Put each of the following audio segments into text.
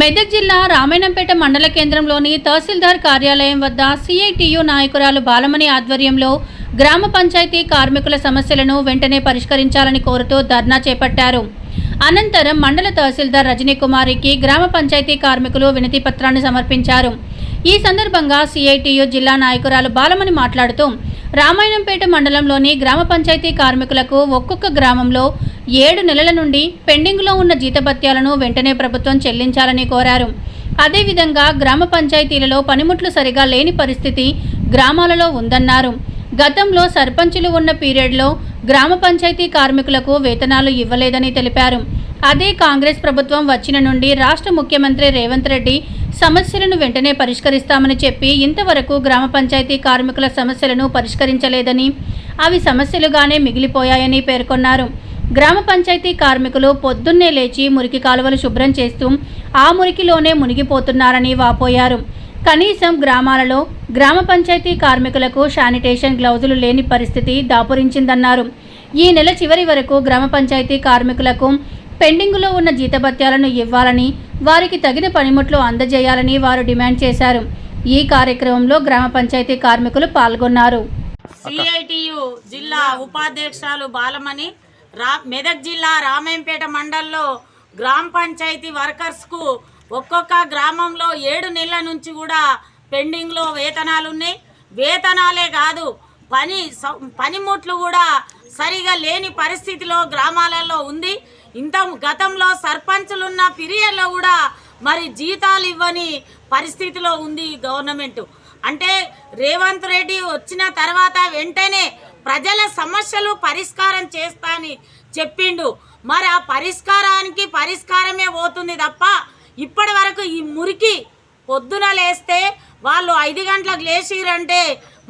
మెదక్ జిల్లా రామాయణంపేట మండల కేంద్రంలోని తహసీల్దార్ కార్యాలయం వద్ద సిఐటియు నాయకురాలు బాలమణి ఆధ్వర్యంలో గ్రామ పంచాయతీ కార్మికుల సమస్యలను వెంటనే పరిష్కరించాలని కోరుతూ ధర్నా చేపట్టారు. అనంతరం మండల తహసీల్దార్ రజనీకుమారికి గ్రామ పంచాయతీ కార్మికులు వినతి పత్రాన్ని సమర్పించారు. ఈ సందర్భంగా సిఐటియు జిల్లా నాయకురాలు బాలమణి మాట్లాడుతూ రామాయణంపేట మండలంలోని గ్రామ పంచాయతీ కార్మికులకు ఒక్కొక్క గ్రామంలో ఏడు నెలల నుండి పెండింగ్లో ఉన్న జీతభత్యాలను వెంటనే ప్రభుత్వం చెల్లించాలని కోరారు. అదేవిధంగా గ్రామ పంచాయతీలలో పనిముట్లు సరిగా లేని పరిస్థితి గ్రామాలలో ఉందన్నారు. గతంలో సర్పంచులు ఉన్న పీరియడ్లో గ్రామ పంచాయతీ కార్మికులకు వేతనాలు ఇవ్వలేదని తెలిపారు. అదే కాంగ్రెస్ ప్రభుత్వం వచ్చిన నుండి రాష్ట్ర ముఖ్యమంత్రి రేవంత్ రెడ్డి సమస్యలను వెంటనే పరిష్కరిస్తామని చెప్పి ఇంతవరకు గ్రామ పంచాయతీ కార్మికుల సమస్యలను పరిష్కరించలేదని అవి సమస్యలుగానే మిగిలిపోయాయని పేర్కొన్నారు. గ్రామ పంచాయతీ కార్మికులు పొద్దున్నే లేచి మురికి కాలువలు శుభ్రం చేస్తూ ఆ మురికిలోనే మునిగిపోతున్నారని వాపోయారు. కనీసం గ్రామాలలో గ్రామ పంచాయతీ కార్మికులకు శానిటేషన్ గ్లౌజులు లేని పరిస్థితి దాపురించిందన్నారు. ఈ నెల చివరి వరకు గ్రామ పంచాయతీ కార్మికులకు పెండింగులో ఉన్న జీతభత్యాలను ఇవ్వాలని వారికి తగిన పనిముట్లు అందజేయాలని వారు డిమాండ్ చేశారు. ఈ కార్యక్రమంలో గ్రామ పంచాయతీ కార్మికులు పాల్గొన్నారు. సిఐటియు జిల్లా ఉపాధ్యక్షురాలు బాలమణి రా మెదక్ జిల్లా రామాయంపేట మండల్లో గ్రామ పంచాయతీ వర్కర్స్కు ఒక్కొక్క గ్రామంలో ఏడు నెలల నుంచి కూడా పెండింగ్లో వేతనాలు ఉన్నాయి వేతనాలే కాదు పని పనిముట్లు కూడా సరిగా లేని పరిస్థితిలో గ్రామాలలో ఉంది. ఇంత గతంలో సర్పంచులున్న పీరియడ్లో కూడా మరి జీతాలు ఇవ్వని పరిస్థితిలో ఉంది గవర్నమెంట్. అంటే రేవంత్ రెడ్డి వచ్చిన తర్వాత వెంటనే ప్రజల సమస్యలు పరిష్కారం చేస్తా అని చెప్పిండు. మరి ఆ పరిష్కారానికి పరిష్కారమే పోతుంది తప్ప ఇప్పటి వరకు ఈ మురికి పొద్దున లేస్తే వాళ్ళు ఐదు గంటలకు లేచిరంటే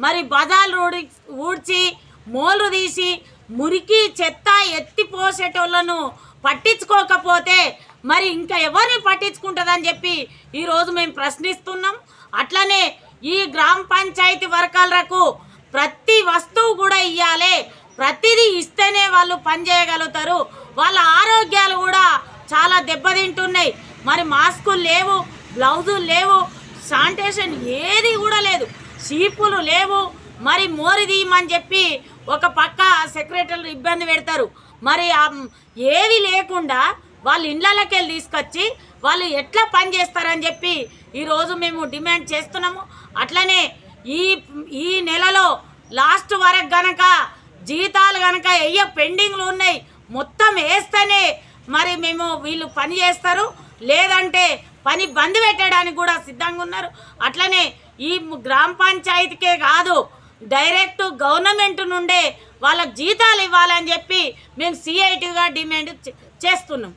మరి బజాలు ఊడి ఊడ్చి మోలు తీసి మురికి చెత్త ఎత్తిపోసేటోళ్ళను పట్టించుకోకపోతే మరి ఇంకా ఎవరిని పట్టించుకుంటుందని చెప్పి ఈరోజు మేము ప్రశ్నిస్తున్నాం. అట్లనే ఈ గ్రామ పంచాయతీ వర్గాలకు ప్రతి వస్తువు కూడా ఇవ్వాలి ప్రతిదీ ఇస్తేనే వాళ్ళు పనిచేయగలుగుతారు వాళ్ళ ఆరోగ్యాలు కూడా చాలా దెబ్బతింటున్నాయి. మరి మాస్కులు లేవు బ్లౌజులు లేవు శానిటేషన్ ఏది కూడా లేదు. సీపులు లేవు. మరి మోరి తీయమని చెప్పి ఒక పక్క సెక్రటరీలు ఇబ్బంది పెడతారు. మరి ఏవి లేకుండా వాళ్ళ ఇళ్ళకి వెళ్ళి తీసుకొచ్చి వాళ్ళు ఎట్లా పని చేస్తారని చెప్పి ఈరోజు మేము డిమాండ్ చేస్తున్నాము. అట్లనే ఈ ఈ నెలలో లాస్ట్ వరకు గనక జీతాలు గనక వెయ్య పెండింగ్లు ఉన్నాయి మొత్తం వేస్తేనే మరి మేము వీళ్ళు పని చేస్తారు. లేదంటే పని బంద్ పెట్టడానికి కూడా సిద్ధంగా ఉన్నారు. అట్లనే ఈ గ్రామ పంచాయతీకే కాదు డైరెక్ట్ గవర్నమెంట్ నుండే వాళ్ళకి జీతాలు ఇవ్వాలని చెప్పి మేము సిఐటిగా డిమాండ్ చే- చేస్తున్నాం.